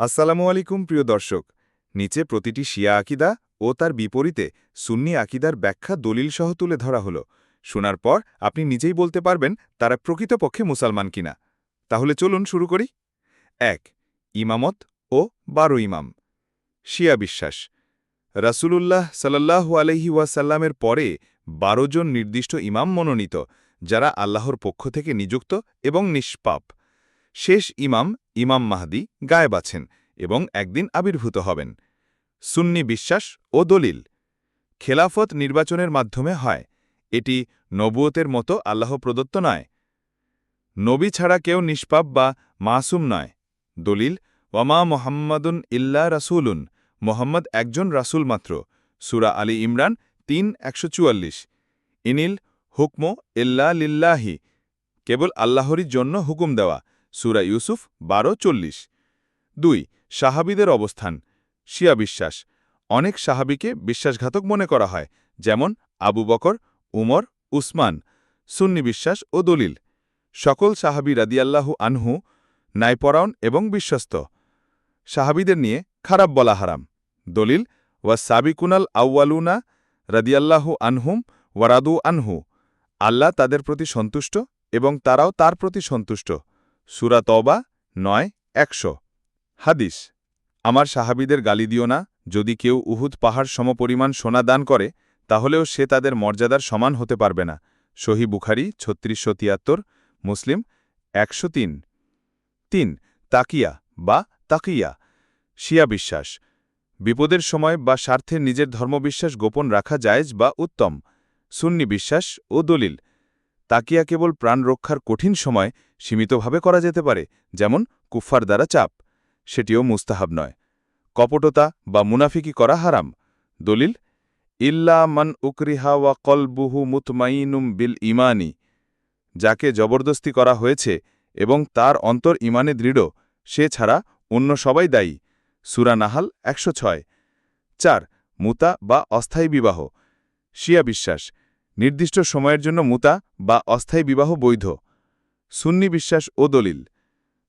আসসালামু আলাইকুম, প্রিয় দর্শক। নিচে প্রতিটি শিয়া আকিদা ও তার বিপরীতে সুন্নি আকিদার ব্যাখ্যা দলিল সহ তুলে ধরা হলো। শোনার পর আপনি নিজেই বলতে পারবেন তারা প্রকৃতপক্ষে মুসলমান কিনা। তাহলে চলুন শুরু করি। এক, ইমামত ও বারো ইমাম। শিয়া বিশ্বাস। রাসূলুল্লাহ সাল্লাল্লাহু আলহি ওয়াসাল্লামের পরে বারো জন নির্দিষ্ট ইমাম মনোনীত, যারা আল্লাহর পক্ষ থেকে নিযুক্ত এবং নিষ্পাপ। শেষ ইমাম ইমাম মাহদি গায়েব আছেন এবং একদিন আবির্ভূত হবেন। সুন্নি বিশ্বাস ও দলিল। খেলাফত নির্বাচনের মাধ্যমে হয়। এটি নবুয়তের মতো আল্লাহ প্রদত্ত নয়। নবী ছাড়া কেউ নিষ্পাপ বা মাসুম নয়। দলিল, ওয়ামা মোহাম্মদুন ইল্লা রাসূলুন মোহাম্মদ একজন রাসূল মাত্র। সুরা আলী ইমরান তিন, একশো ইনিল, হুকম ইল্লা লিল্লাহি কেবল আল্লাহরই জন্য হুকুম দেওয়া। সুরা ইউসুফ, বারো, চল্লিশ। দুই, সাহাবিদের অবস্থান, শিয়া বিশ্বাস। অনেক সাহাবিকে বিশ্বাসঘাতক মনে করা হয়, যেমন আবু বকর, উমর, উসমান, সুন্নি বিশ্বাস ও দলিল। সকল সাহাবি রাদিয়াল্লাহু আনহু ন্যায়পরায়ণ এবং বিশ্বস্ত। সাহাবিদের নিয়ে খারাপ বলা হারাম। দলিল ওয়া সাবিকুনাল আউয়ালুনা রাদিয়াল্লাহু আনহুম ওয়ারাদু আনহু। আল্লাহ তাদের প্রতি সন্তুষ্ট এবং তারাও তার প্রতি সন্তুষ্ট। সুরা তবা নয়, একশো। হাদিস, আমার সাহাবিদের গালি দিও না, যদি কেউ উহুদ পাহাড় সমপরিমাণ সোনা দান করে, তাহলেও সে তাদের মর্যাদার সমান হতে পারবে না। সহি বুখারি, ছত্রিশশো তিয়াত্তর, মুসলিম, একশো তিন। তিন, তাকিয়া বা তাকিয়া, শিয়া বিশ্বাস। বিপদের সময় বা স্বার্থে নিজের ধর্মবিশ্বাস গোপন রাখা জায়েজ বা উত্তম। সুন্নি বিশ্বাস ও দলিল। তাকিয়া কেবল প্রাণ রক্ষার কঠিন সময় সীমিতভাবে করা যেতে পারে, যেমন কুফফার দ্বারা চাপ। সেটিও মুস্তাহাব নয়। কপটতা বা মুনাফিকি করা হারাম। দলিল, ইল্লা মান উকরিহা ওয়া কলবুহু মুতমাইনুম বিল ইমানি। যাকে জবরদস্তি করা হয়েছে এবং তার অন্তর ইমানে দৃঢ়, সে ছাড়া অন্য সবাই দায়ী। সুরা নাহাল একশো ছয়। চার, মুতা বা অস্থায়ী বিবাহ। শিয়া বিশ্বাস নির্দিষ্ট সময়ের জন্য মুতা বা অস্থায়ী বিবাহ বৈধ। সুন্নি বিশ্বাস ও দলিল।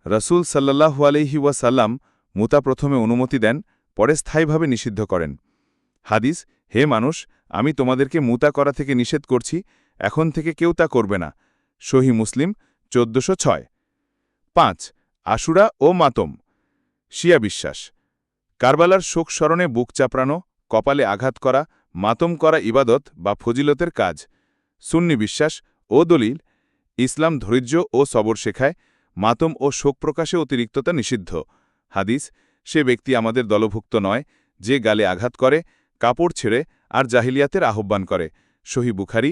রসুল সাল্লাহু আলহি ওয়াসাল্লাম মুতা প্রথমে অনুমতি দেন, পরে স্থায়ীভাবে নিষিদ্ধ করেন। হাদিস, হে মানুষ, আমি তোমাদেরকে মুতা করা থেকে নিষেধ করছি, এখন থেকে কেউ তা করবে না। সহি মুসলিম, চোদ্দশো ছয়। পাঁচ, আশুরা ও মাতম। শিয়া বিশ্বাস। কারবালার শোক স্মরণে বুক চাপড়ানো, কপালে আঘাত করা মাতম করা ইবাদত বা ফজিলতের কাজ। সুন্নি বিশ্বাস ও দলিল, ইসলাম ধৈর্য ও সবর শেখায়, মাতম ও শোক প্রকাশে অতিরিক্ততা নিষিদ্ধ। হাদিস, সে ব্যক্তি আমাদের দলভুক্ত নয়, যে গালে আঘাত করে, কাপড় ছেড়ে আর জাহিলিয়াতের আহ্বান করে। সহি বুখারি